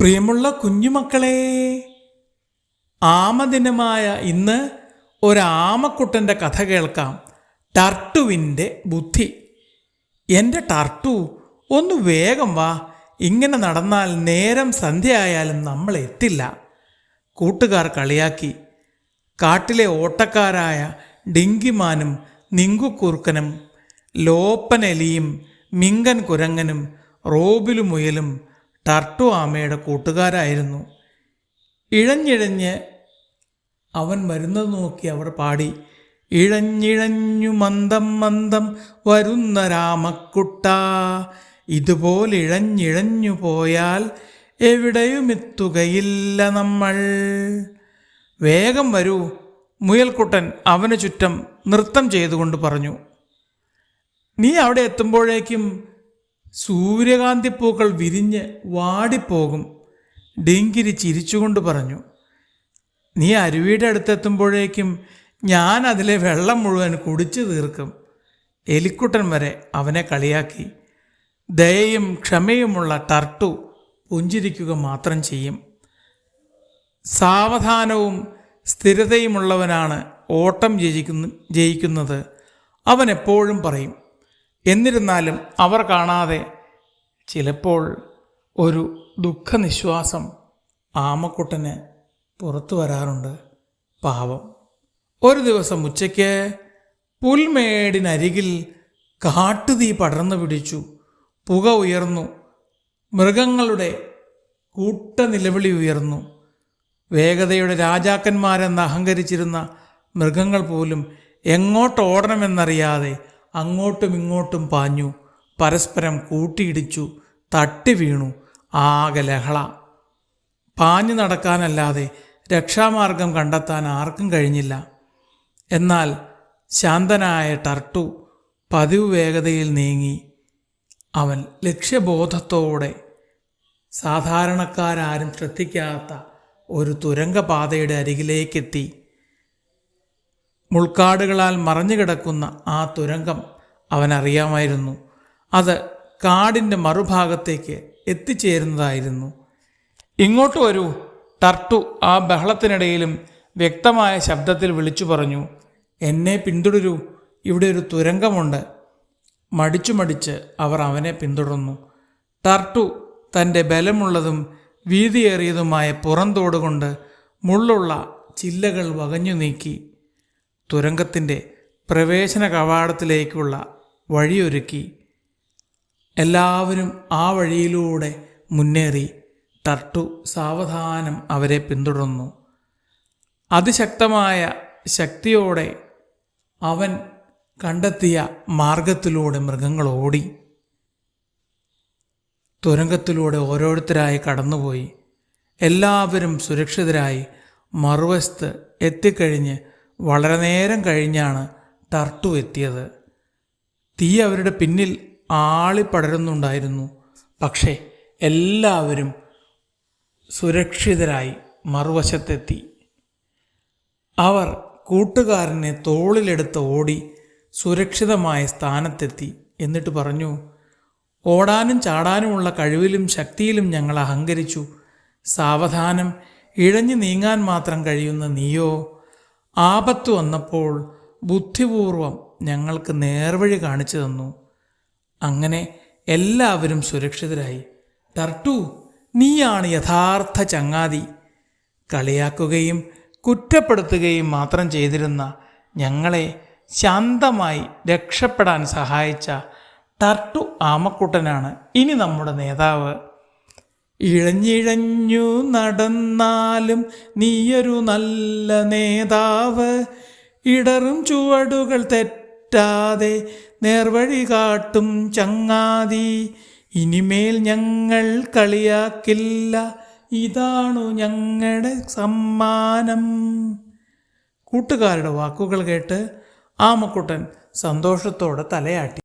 പ്രിയമുള്ള കുഞ്ഞുമക്കളെ ആമദിനമായ ഇന്ന് ഒരാമക്കുട്ടന്റെ കഥ കേൾക്കാം. ടർട്ടുവിന്റെ ബുദ്ധി. എന്റെ ടർട്ടു ഒന്ന് വേഗം വാ. ഇങ്ങനെ നടന്നാൽ നേരം സന്ധ്യയായാലും നമ്മൾ എത്തില്ല. കൂട്ടുകാർ കളിയാക്കി. കാട്ടിലെ ഓട്ടക്കാരായ ഡിങ്കിമാനും നിങ്കുക്കുറുക്കനും ലോപ്പനലിയും മിങ്കൻ കുരങ്ങനും റോബിലു മുയലും ടർട്ടു ആമയുടെ കൂട്ടുകാരായിരുന്നു. ഇഴഞ്ഞിഴഞ്ഞ് അവൻ വരുന്നത് നോക്കി അവർ പാടി ഇഴഞ്ഞിഴഞ്ഞു മന്ദം മന്ദം വരുന്ന രാമക്കുട്ട ഇതുപോലെ ഇഴഞ്ഞിഴഞ്ഞു പോയാൽ എവിടെയുമെത്തുകയില്ല നമ്മൾ. വേഗം വരൂ മുയൽക്കുട്ടൻ അവന് ചുറ്റം നൃത്തം ചെയ്തുകൊണ്ട് പറഞ്ഞു. നീ അവിടെ എത്തുമ്പോഴേക്കും സൂര്യകാന്തിപ്പൂക്കൾ വിരിഞ്ഞ് വാടിപ്പോകും. ഡിങ്കിരി ചിരിച്ചുകൊണ്ട് പറഞ്ഞു നീ അരുവിയുടെ അടുത്തെത്തുമ്പോഴേക്കും ഞാൻ അതിലെ വെള്ളം മുഴുവൻ കുടിച്ചു തീർക്കും. എലിക്കുട്ടൻ വരെ അവനെ കളിയാക്കി. ദയയും ക്ഷമയുമുള്ള ടർട്ടു പുഞ്ചിരിക്കുക മാത്രം ചെയ്യും. സാവധാനവും സ്ഥിരതയുമുള്ളവനാണ് ഓട്ടം ജയിക്കുന്ന ജയിക്കുന്നത്. അവൻ എപ്പോഴും പറയും എന്നിരുന്നാലും അവർ കാണാതെ ചിലപ്പോൾ ഒരു ദുഃഖനിശ്വാസം ആമക്കുട്ടന് പുറത്തു വരാറുണ്ട്. പാവം. ഒരു ദിവസം ഉച്ചയ്ക്ക് പുൽമേടിനരികിൽ കാട്ടുതീ പടർന്നു പിടിച്ചു. പുക ഉയർന്നു. മൃഗങ്ങളുടെ കൂട്ട നിലവിളി ഉയർന്നു. വേഗതയുടെ രാജാക്കന്മാരെന്ന് അഹങ്കരിച്ചിരുന്ന മൃഗങ്ങൾ പോലും എങ്ങോട്ട് ഓടണമെന്നറിയാതെ അങ്ങോട്ടും ഇങ്ങോട്ടും പാഞ്ഞു. പരസ്പരം കൂട്ടിയിടിച്ചു. തട്ടി വീണു. ആകെ ലഹള. പാഞ്ഞു നടക്കാനല്ലാതെ രക്ഷാമാർഗം കണ്ടെത്താൻ ആർക്കും കഴിഞ്ഞില്ല. എന്നാൽ ശാന്തനായ ടർട്ടു പതിവ് വേഗതയിൽ നീങ്ങി. അവൻ ലക്ഷ്യബോധത്തോടെ സാധാരണക്കാരാരും ശ്രദ്ധിക്കാത്ത ഒരു തുരങ്കപാതയുടെ അരികിലേക്കെത്തി. മുൾക്കാടുകളാൽ മറഞ്ഞു കിടക്കുന്ന ആ തുരങ്കം അവനറിയാമായിരുന്നു. അത് കാടിന്റെ മറുഭാഗത്തേക്ക് എത്തിച്ചേരുന്നതായിരുന്നു. ഇങ്ങോട്ട് വരൂ. ടർട്ടു ആ ബഹളത്തിനിടയിലും വ്യക്തമായ ശബ്ദത്തിൽ വിളിച്ചു പറഞ്ഞു എന്നെ പിന്തുടരൂ. ഇവിടെ ഒരു തുരങ്കമുണ്ട്. മടിച്ചു മടിച്ച് അവർ അവനെ പിന്തുടർന്നു. ടർട്ടു തന്റെ ബലമുള്ളതും വീതിയേറിയതുമായ പുറന്തോടുകൊണ്ട് മുള്ളുള്ള ചില്ലകൾ വകഞ്ഞു നീക്കി. തുരങ്കത്തിന്റെ പ്രവേശന കവാടത്തിലേക്കുള്ള വഴിയൊരുക്കി. എല്ലാവരും ആ വഴിയിലൂടെ മുന്നേറി. ടർട്ടു സാവധാനം അവരെ പിന്തുടർന്നു. അതിശക്തമായ ശക്തിയോടെ അവൻ കണ്ടെത്തിയ മാർഗത്തിലൂടെ മൃഗങ്ങൾ ഓടി. തുരങ്കത്തിലൂടെ ഓരോരുത്തരായി കടന്നുപോയി. എല്ലാവരും സുരക്ഷിതരായി മറുവശത്ത് എത്തിക്കഴിഞ്ഞ് വളരെ നേരം കഴിഞ്ഞാണ് ടർട്ടു എത്തിയത്. തീ അവരുടെ പിന്നിൽ ആളിപ്പടരുന്നുണ്ടായിരുന്നു പക്ഷേ എല്ലാവരും സുരക്ഷിതരായി മറുവശത്തെത്തി. അവർ കൂട്ടുകാരനെ തോളിലെടുത്ത് ഓടി സുരക്ഷിതമായ സ്ഥാനത്തെത്തി. എന്നിട്ട് പറഞ്ഞു ഓടാനും ചാടാനുമുള്ള കഴിവിലും ശക്തിയിലും ഞങ്ങൾ അഹങ്കരിച്ചു. സാവധാനം ഇഴഞ്ഞു നീങ്ങാൻ മാത്രം കഴിയുന്ന നീയോ? ആപത്ത് വന്നപ്പോൾ ബുദ്ധിപൂർവം ഞങ്ങൾക്ക് നേർവഴി കാണിച്ചു തന്നു. അങ്ങനെ എല്ലാവരും സുരക്ഷിതരായി. ടർട്ടു നീയാണ് യഥാർത്ഥ ചങ്ങാതി. കളിയാക്കുകയും കുറ്റപ്പെടുത്തുകയും മാത്രം ചെയ്തിരുന്ന ഞങ്ങളെ ശാന്തമായി രക്ഷപ്പെടാൻ സഹായിച്ച ടർട്ടു ആമക്കുട്ടനാണ് ഇനി നമ്മുടെ നേതാവ്. ഇഴഞ്ഞിഴഞ്ഞു നടന്നാലും നീയൊരു നല്ല നേതാവ്. ഇടറും ചുവടുകൾ തെറ്റാതെ നേർവഴി കാട്ടും ചങ്ങാതി. ഇനിമേൽ ഞങ്ങൾ കളിയാക്കില്ല. ഇതാണു ഞങ്ങളുടെ സമ്മാനം. കൂട്ടുകാരുടെ വാക്കുകൾ കേട്ട് ആമക്കുട്ടൻ സന്തോഷത്തോടെ തലയാട്ടി.